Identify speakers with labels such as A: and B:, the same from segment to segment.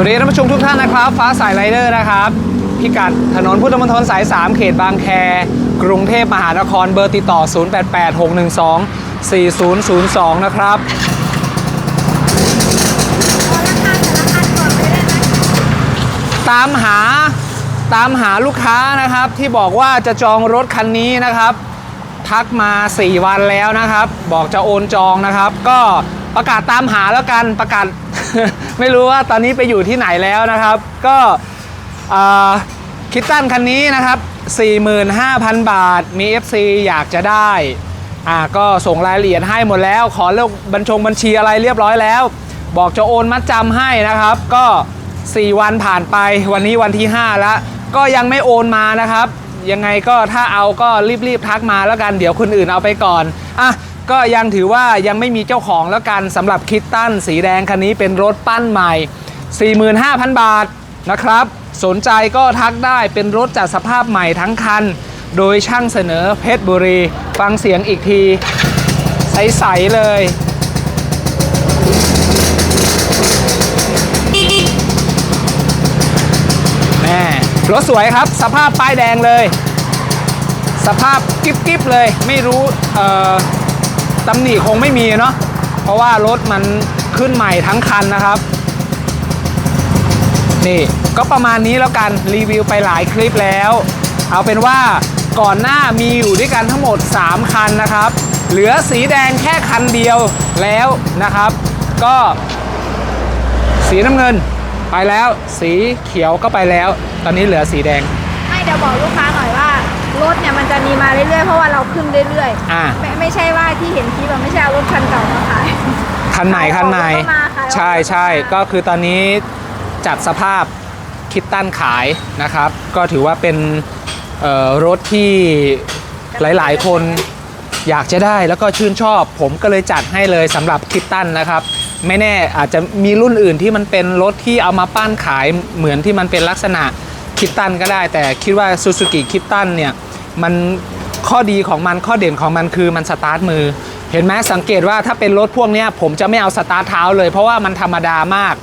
A: วัสดีท่านผู้ชมทุกท่านนะครับ ฟ้าสายไรเดอร์นะครับ พิกัดถนนพุทธมณฑลสาย 3 เขตบางแค กรุงเทพมหานครเบอร์ติดต่อ 0886124002 นะครับ ตามหาตามหาลูกค้านะครับ ที่บอกว่าจะจองรถคันนี้นะครับ ทักมา 4 วันแล้วนะครับ บอกจะโอนจองนะครับ ก็ ประกาศตามหาแล้วกันประกาศ ไม่รู้ว่าตอนนี้ไปอยู่ที่ไหนแล้วนะครับ ก็คิดตั้นคันนี้นะครับ 45,000 บาทมี FC อยากจะได้อ่าก็ส่งรายละเอียดให้หมดแล้ว ขอเลขบัญชงบัญชีอะไรเรียบร้อยแล้ว บอกจะโอนมัดจำให้นะครับ ก็ 4 วันผ่านไปวันนี้วันที่ 5 แล้ว ก็ยังไม่โอนมานะครับ ยังไงก็ถ้าเอาก็รีบๆทักมาแล้วกันเดี๋ยวคนอื่นเอาไปก่อนอะ ก็ยังถือว่ายังไม่มีเจ้าของแล้วกันสำหรับคิตตันสีแดงคันนี้เป็นรถปั้นใหม่ 45,000 บาทนะครับ สนใจก็ทักได้เป็นรถจัดสภาพใหม่ทั้งคัน โดยช่างเสนอเพชรบุรี ฟังเสียงอีกที ใส ๆ เลยแม่รถสวยครับสภาพป้ายแดงเลย สภาพกิ๊บๆเลยไม่รู้เอ่อ ตำหนิคงไม่มีเนาะเพราะว่ารถมันขึ้นใหม่ทั้งคันนะครับ นี่ก็ประมาณนี้แล้วกันรีวิวไปหลายคลิปแล้ว เอาเป็นว่าก่อนหน้ามีอยู่ด้วยกันทั้งหมด 3 คันนะครับ เหลือสีแดงแค่คันเดียวแล้วนะครับ ก็ สีน้ำเงินไปแล้ว สีเขียวก็ไปแล้ว ตอนนี้เหลือสีแดง
B: ไม่เดี๋ยวบอกลูกค้าหน่อยว่า รถเนี่ยมันจะมีมาเรื่อยๆเพราะว่าเราขึ้นเรื่อย
A: อ่า
B: ๆไม่ไม่ใช่ว่าที่เห็นคลิปอะไม่ใช่เอารถคันเก่ามาขาย
A: คันใหม่คันใหม่
B: เอาเข้ามาค่ะ
A: ใช่ใช่ก็คือตอนนี้จัดสภาพคิดตั้นขายนะครับ ก็ถือว่าเป็นเอ่อรถที่หลายๆ คนอยากจะได้แล้วก็ชื่นชอบ ผมก็เลยจัดให้เลยสำหรับคิดตั้นนะครับ ไม่แน่อาจจะมีรุ่นอื่นที่มันเป็นรถที่เอามาปั้นขายเหมือนที่มันเป็นลักษณะคิดตันก็ได้ แต่คิดว่าซูซูกิคิดตันเนี่ย มันข้อดีของมันข้อเด่นของมันคือมันสตาร์ทมือ เห็นไหมสังเกตว่าถ้าเป็นรถพวกเนี้ยผมจะไม่เอาสตาร์ทเท้าเลย เพราะว่ามันธรรมดามาก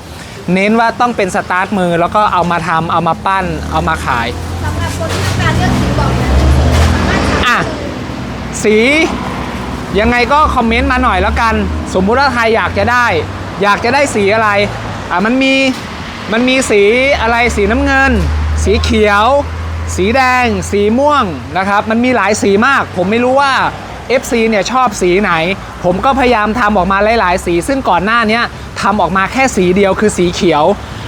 A: เน้นว่าต้องเป็นสตาร์ทมือ แล้วก็เอามาทำเอามาปั้นเอามาขาย
B: สำหรับคนที่ต้องการเลือกสีบอกนะสามารถสั่ง
A: อะสียังไงก็คอมเมนต์มาหน่อยแล้วกัน สมมุติว่าใครอยากจะได้ อยากจะได้สีอะไรอะมันมีมันมีสีอะไรสีน้ำเงิน สีเขียว สีแดง สีม่วงนะครับ มันมีหลายสีมาก ผมไม่รู้ว่า FC เนี่ยชอบสีไหน ผมก็พยายามทำออกมาหลาย ๆ สี ซึ่งก่อนหน้าเนี้ยทำออกมาแค่สีเดียวคือสีเขียว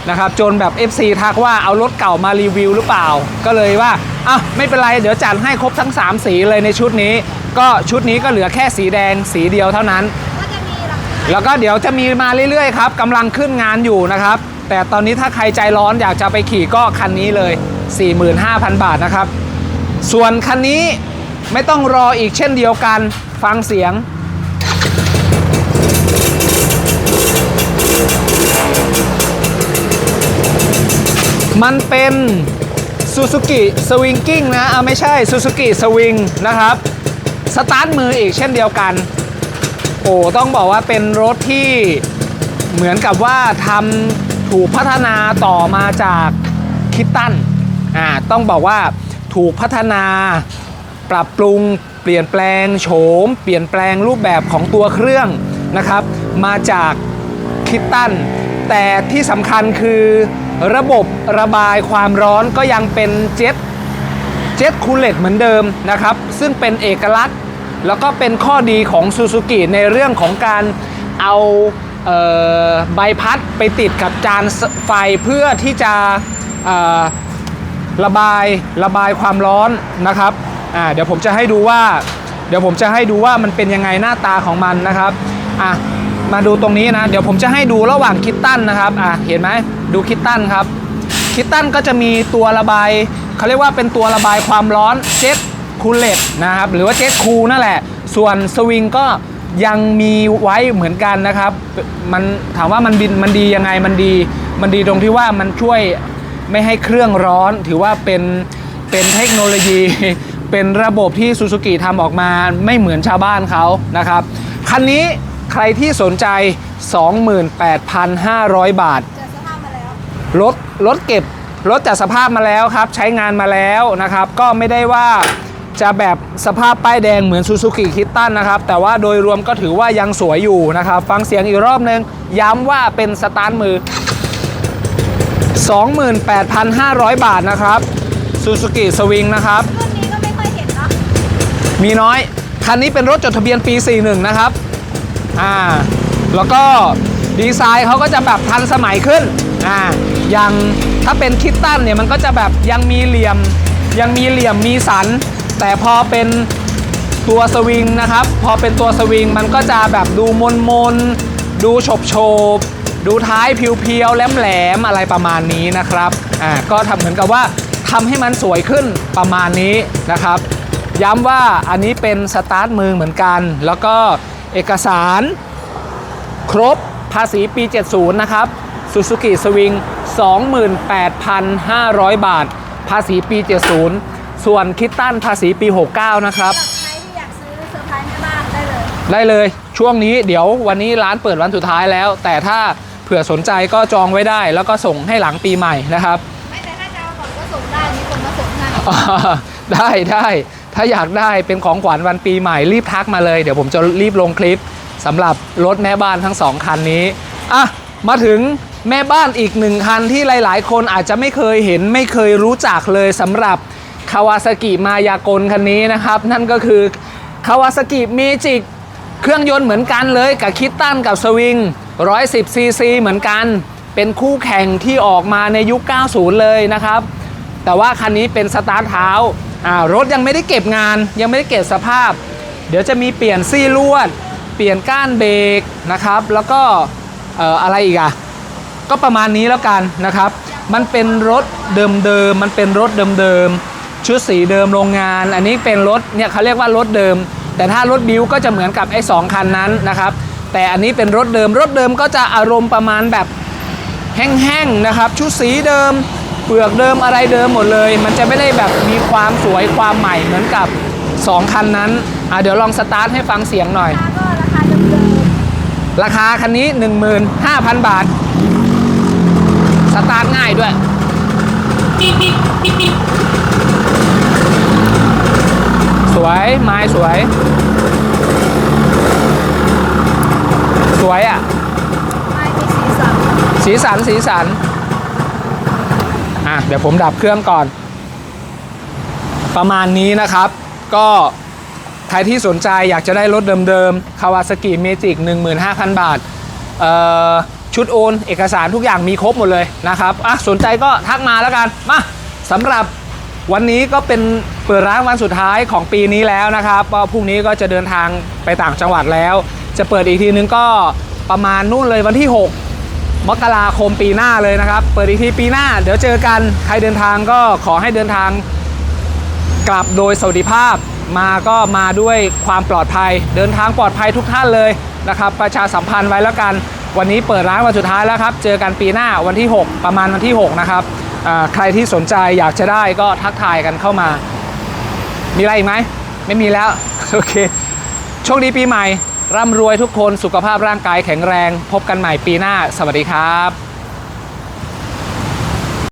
A: นะครับจนแบบ FC ทักว่าเอารถเก่ามารีวิวหรือเปล่า ก็เลยว่าอะไม่เป็นไร เดี๋ยวจัดให้ครบทั้ง 3 สีเลยในชุดนี้ ก็ชุดนี้ก็เหลือแค่สีแดงสีเดียวเท่านั้น
B: ก็จะมีราคา
A: แล้วก็เดี๋ยวจะมีมาเรื่อย ๆ ครับกำลังขึ้นงานอยู่นะครับ แต่ตอนนี้ถ้าใครใจร้อนอยากจะไปขี่ก็คันนี้เลย 45,000 บาทนะครับ ส่วนคันนี้ไม่ต้องรออีกเช่นเดียวกันฟังเสียง มันเป็น Suzuki Swinging นะอ่าไม่ใช่ Suzuki Swing นะครับ สตาร์ทมืออีกเช่นเดียวกัน โอ้ต้องบอกว่าเป็นรถที่เหมือนกับว่าทำ ถูกพัฒนาต่อมาจากคิตตันอ่าต้องบอกว่าถูกพัฒนาปรับปรุงเปลี่ยนแปลงโฉม เปลี่ยนแปลงรูปแบบของตัวเครื่องนะครับ มาจากคิตตันแต่ที่สำคัญคือระบบระบายความร้อนก็ยังเป็นเจ็ตเจ็ตคูลเลตเหมือนเดิมนะครับ ซึ่งเป็นเอกลักษณ์ แล้วก็เป็นข้อดีของซูซูกิในเรื่องของการเอา ใบพัดไปติดกับจานไฟเพื่อที่จะระบายระบายความร้อนนะครับเดี๋ยวผมจะให้ดูว่า เดี๋ยวผมจะให้ดูว่ามันเป็นยังไงหน้าตาของมันนะครับอะมาดูตรงนี้นะ เดี๋ยวผมจะให้ดูระหว่างคิตตันนะครับอะเห็นไหมดูคิตตันครับ คิตตันก็จะมีตัวระบายเขาเรียกว่าเป็นตัวระบายความร้อนเจ็ตคูลเลตนะครับหรือว่าเจ็ตคูลนั่นแหละ ส่วนสวิงก็ ยังมีไว้เหมือนกันนะครับ มันถามว่ามันบินมันดียังไงมันดี มันดีตรงที่ว่ามันช่วยไม่ให้เครื่องร้อน ถือว่าเป็นเป็นเทคโนโลยี เป็นระบบที่ซูซูกิทำออกมาไม่เหมือนชาวบ้านเขานะครับ คันนี้ใครที่สนใจ 28,500 บาท
B: เจอสภาพมาแล้ว
A: รถรถเก็บรถจากสภาพมาแล้วครับ ใช้งานมาแล้วนะครับ ก็ไม่ได้ว่า จะแบบสภาพป้ายแดงเหมือนซูซูกิคิตตันนะครับ แต่ว่าโดยรวมก็ถือว่ายังสวยอยู่นะครับ ฟังเสียงอีกรอบนึง ย้ำว่าเป็นสตาร์ทมือ 28,500 บาทนะครับซูซูกิสวิงนะครับ
B: รุ่นนี้ก็ไม่ค่อยเห็นเนาะ
A: มีน้อย คันนี้เป็นรถจดทะเบียนปี 41 นะครับ อ่า แล้วก็ดีไซน์เขาก็จะแบบทันสมัยขึ้น อ่า อย่างถ้าเป็นคิตตันเนี่ยมันก็จะแบบยังมีเหลี่ยมยังมีเหลี่ยมมีสัน แต่พอเป็นตัวสวิงนะครับ พอเป็นตัวสวิงมันก็จะแบบดูมนมนๆดูฉบโฉบๆดูท้ายเพียวๆแหลมๆอะไรประมาณนี้นะครับอ่าก็ทำเหมือนกับว่าทำให้มันสวยขึ้นประมาณนี้นะครับ ย้ำว่าอันนี้เป็นสตาร์ทมือเหมือนกัน แล้วก็เอกสารครบภาษีปี 70 นะครับ Suzuki Swing 28,500 บาท ภาษีปี 70 ส่วนคิตตันภาษีปี 69 นะครับ
B: ใครที่อยากซื้อเซอร์ไพรส์แม่บ้านได้เลย
A: ได้เลยช่วงนี้เดี๋ยววันนี้ร้านเปิดวันสุดท้ายแล้ว แต่ถ้าเผื่อสนใจก็จองไว้ได้ แล้วก็ส่งให้หลังปีใหม่นะครับ
B: ไม่แต่ถ้าจะเอาก่อนก็ส่งได้ มีคนมาส่งให้
A: อ่าได้ได้ถ้าอยากได้เป็นของขวัญวันปีใหม่รีบทักมาเลย เดี๋ยวผมจะรีบลงคลิปสำหรับรถแม่บ้านทั้งสองคันนี้อะมาถึงแม่บ้านอีกหนึ่งคันที่หลาย ๆ คนอาจจะไม่เคยเห็นไม่เคยรู้จักเลยสำหรับ คาวาซากิมายากลคันนี้นะครับ นั่นก็คือคาวาซากิเมจิกเครื่องยนต์เหมือนกันเลยกับคิตตันกับสวิง110ซีซีเหมือนกัน เป็นคู่แข่งที่ออกมาในยุค 90 เลยนะครับ แต่ว่าคันนี้เป็นสตาร์ทเท้าารถยังไม่ได้เก็บงาน ยังไม่ได้เก็บสภาพ เดี๋ยวจะมีเปลี่ยนซี่ลวด เปลี่ยนก้านเบรกนะครับ แล้วก็อออะไรอีกอะก็ประมาณนี้แล้วกันนะครับ มันเป็นรถเดิมๆ มันเป็นรถเดิมๆ ชุดสีเดิมโรงงาน อันนี้เป็นรถเนี่ยเขาเรียกว่ารถเดิม แต่ถ้ารถบิวก็จะเหมือนกับไอ้สองคันนั้นนะครับ แต่อันนี้เป็นรถเดิมรถเดิมก็จะอารมณ์ประมาณแบบแห้งๆนะครับ ชุดสีเดิม เปลือกเดิมอะไรเดิมหมดเลย มันจะไม่ได้แบบมีความสวยความใหม่เหมือนกับ 2 คันนั้นอะเดี๋ยวลองสตาร์ทให้ฟังเสียงหน่อย
B: ราคาก็ราคาเดิม
A: ราคาคันนี้ 15,000 บาท สตาร์ทง่ายด้วย สวย ไม้สวย สวยอะ
B: ๆไม่มีสีสัน
A: สีสันสีสัน อะ เดี๋ยวผมดับเครื่องก่อน ประมาณนี้นะครับ ก็ใครที่สนใจอยากจะได้รถเดิมๆ Kawasaki Magic 15,000 บาท เอ่อ ชุดโอน เอกสารทุกอย่างมีครบหมดเลยนะครับ อะ สนใจก็ทักมาแล้วกัน มาสำหรับ วันนี้ก็เป็นเปิดร้านวันสุดท้ายของปีนี้แล้วนะครับก็พรุ่งนี้ก็จะเดินทางไปต่างจังหวัดแล้ว จะเปิดอีกทีนึงก็ประมาณนู่นเลยวันที่ 6 มกราคมปีหน้าเลยนะครับ เปิดอีกทีปีหน้า เดี๋ยวเจอกันใครเดินทางก็ขอให้เดินทางกลับโดยสวัสดิภาพมาก็มาด้วยความปลอดภัย เดินทางปลอดภัยทุกท่านเลยนะครับ ประชาสัมพันธ์ไว้แล้วกัน วันนี้เปิดร้านวันสุดท้ายแล้วครับ เจอกันปีหน้าวันที่ 6 ประมาณวันที่ 6 นะครับ ใครที่สนใจอยากจะได้ก็ทักทายกันเข้ามา มีอะไรอีกไหม ไม่มีแล้ว โอเค โชคดีปีใหม่ ร่ำรวยทุกคนสุขภาพร่างกายแข็งแรง พบกันใหม่ปีหน้า สวัสดีครับ